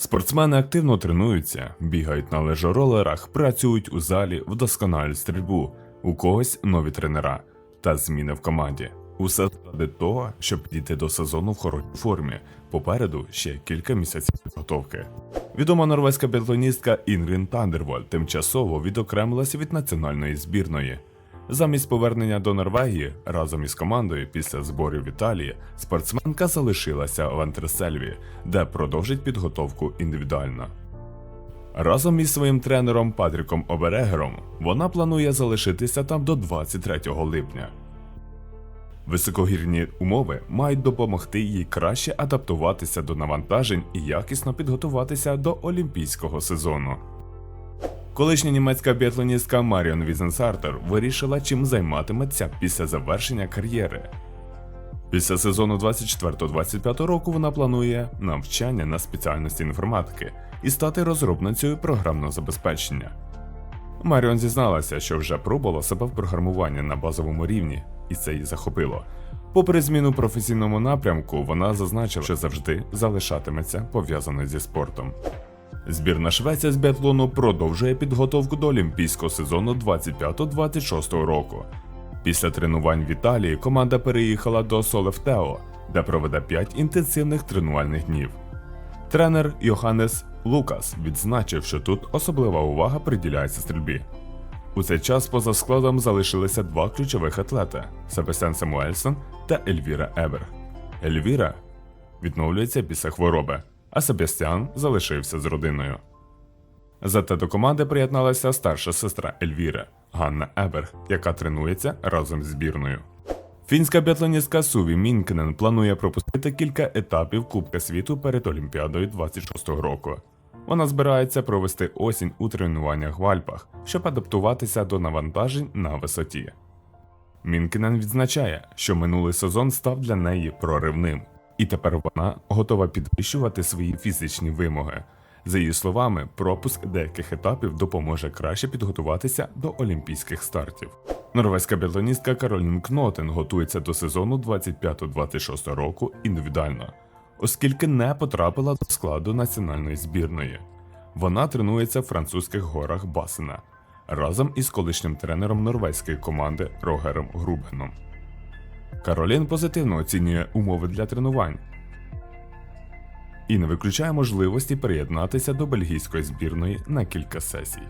Спортсмени активно тренуються, бігають на лежоролерах, працюють у залі, вдосконалюють стрільбу, у когось нові тренера та зміни в команді. Усе заради того, щоб дійти до сезону в хорошій формі. Попереду ще кілька місяців підготовки. Відома норвезька біатлоністка Інгрін Тандервольд тимчасово відокремилася від національної збірної. Замість повернення до Норвегії разом із командою після зборів в Італії спортсменка залишилася в Антресельві, де продовжить підготовку індивідуально. Разом із своїм тренером Патріком Оберегером вона планує залишитися там до 23 липня. Високогірні умови мають допомогти їй краще адаптуватися до навантажень і якісно підготуватися до олімпійського сезону. Колишня німецька біатлоністка Маріон Візенсартер вирішила, чим займатиметься після завершення кар'єри. Після сезону 24-25 року вона планує навчання на спеціальності інформатики і стати розробницею програмного забезпечення. Маріон зізналася, що вже пробувала себе в програмуванні на базовому рівні, і це її захопило. Попри зміну професійному напрямку, вона зазначила, що завжди залишатиметься пов'язаною зі спортом. Збірна Швеція з біатлону продовжує підготовку до олімпійського сезону 25-26 року. Після тренувань в Італії команда переїхала до Солефтео, де проведе 5 інтенсивних тренувальних днів. Тренер Йоханнес Лукас відзначив, що тут особлива увага приділяється стрільбі. У цей час поза складом залишилися два ключових атлети Себастьян Самуельсон та Ельвіра Ебер. Ельвіра відновлюється після хвороби, а Себастьян залишився з родиною. Зате до команди приєдналася старша сестра Ельвіри Ганна Еберг, яка тренується разом з збірною. Фінська біатлоністка Суві Мінкнен планує пропустити кілька етапів Кубка світу перед Олімпіадою 26-го року. Вона збирається провести осінь у тренуваннях в Альпах, щоб адаптуватися до навантажень на висоті. Мінкінен відзначає, що минулий сезон став для неї проривним, і тепер вона готова підвищувати свої фізичні вимоги. За її словами, пропуск деяких етапів допоможе краще підготуватися до олімпійських стартів. Норвезька біатлоністка Каролін Кнотен готується до сезону 25-26 року індивідуально, оскільки не потрапила до складу національної збірної. Вона тренується в французьких горах Басена разом із колишнім тренером норвезької команди Рогером Грубеном. Каролін позитивно оцінює умови для тренувань і не виключає можливості приєднатися до бельгійської збірної на кілька сесій.